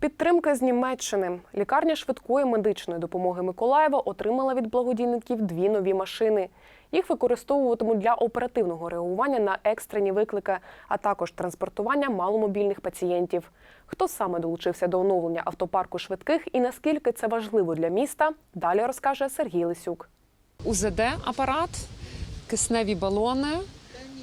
Підтримка з Німеччини. Лікарня швидкої медичної допомоги Миколаєва отримала від благодійників дві нові машини. Їх використовуватимуть для оперативного реагування на екстрені виклики, а також транспортування маломобільних пацієнтів. Хто саме долучився до оновлення автопарку швидких і наскільки це важливо для міста, далі розкаже Сергій Лисюк. УЗД-апарат, кисневі балони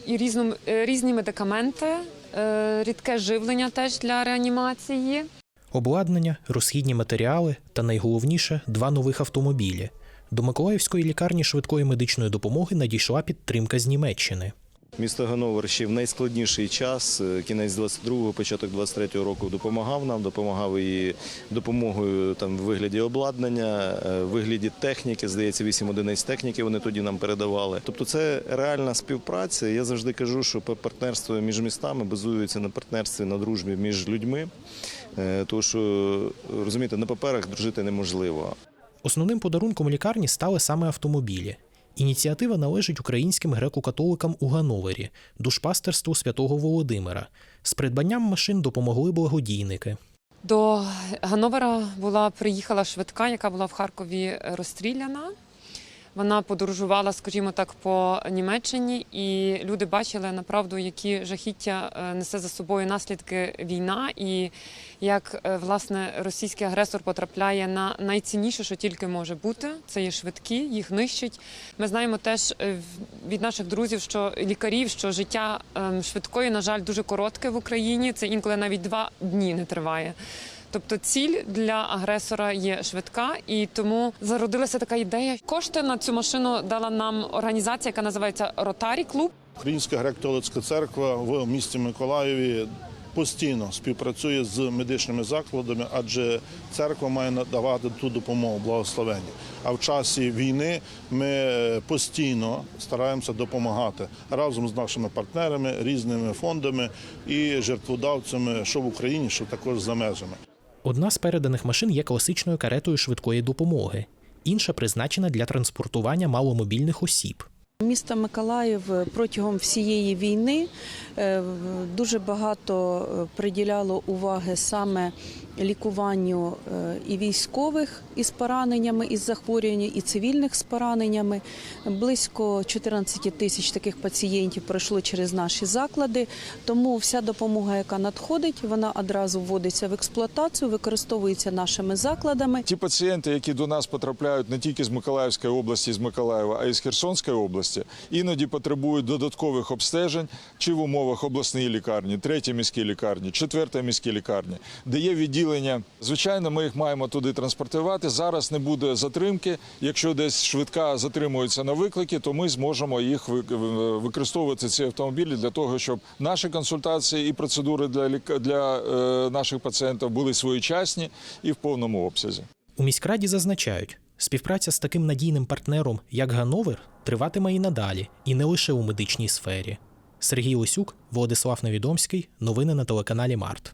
і е, різні медикаменти, е, рідке живлення теж для реанімації. Обладнання, розхідні матеріали та найголовніше два нових автомобілі. До Миколаївської лікарні швидкої медичної допомоги надійшла підтримка з Німеччини. Місто Ганновер ще в найскладніший час, е, кінець 22-го, початок 23-го року допомагав нам, допомагав і допомогою там в вигляді обладнання, е, в вигляді техніки. Здається, 8 одиниць техніки вони тоді нам передавали. Тобто, це реальна співпраця. Я завжди кажу, що партнерство між містами базується на партнерстві, на дружбі між людьми. Е, Тому що розумієте, на паперах дружити неможливо. Основним подарунком лікарні стали саме автомобілі. Ініціатива належить українським греко-католикам у Гановері, душпастерству святого Володимира. З придбанням машин допомогли благодійники. До Гановера була приїхала швидка, яка була в Харкові розстріляна. Вона подорожувала, скажімо так, по Німеччині, і люди бачили направду, які жахіття е, несе за собою наслідки війна, і як е, власне російський агресор потрапляє на найцінніше, що тільки може бути. Це є швидкі, їх нищить. Ми знаємо теж е, від наших друзів, що лікарів, що життя ем, швидкої, на жаль, дуже коротке в Україні. Це інколи навіть два дні не триває. Тобто ціль для агресора є швидка, і тому зародилася така ідея. Кошти на цю машину дала нам організація, яка називається Ротарі Клуб. Українська греко-католицька церква в місті Миколаєві постійно співпрацює з медичними закладами, адже церква має надавати ту допомогу благословення. А в часі війни ми постійно стараємося допомагати разом з нашими партнерами, різними фондами і жертводавцями, що в Україні, що також за межами. Одна з переданих машин є класичною каретою швидкої допомоги, інша призначена для транспортування маломобільних осіб. Місто Миколаїв протягом всієї війни е, дуже багато е, приділяло уваги саме лікуванню е, і військових із пораненнями, із захворюваннями, і цивільних з пораненнями. Близько 14 тисяч таких пацієнтів пройшло через наші заклади. Тому вся допомога, яка надходить, вона одразу вводиться в експлуатацію, використовується нашими закладами. Ті пацієнти, які до нас потрапляють не тільки з Миколаївської області, з Миколаєва, а й з Херсонської області, іноді потребують додаткових обстежень чи в умовах обласної лікарні, третьої міській лікарні, четвертої міській лікарні, де є відділення. Звичайно, ми їх маємо туди транспортувати. Зараз не буде затримки. Якщо десь швидка затримується на виклики, то ми зможемо їх ви- ви- використовувати ці автомобілі для того, щоб наші консультації і процедури для для е, наших пацієнтів були своєчасні і в повному обсязі. У міськраді зазначають, співпраця з таким надійним партнером, як Гановер, триватиме і надалі, і не лише у медичній сфері. Сергій Лисюк, Владислав Невідомський. Новини на телеканалі Март.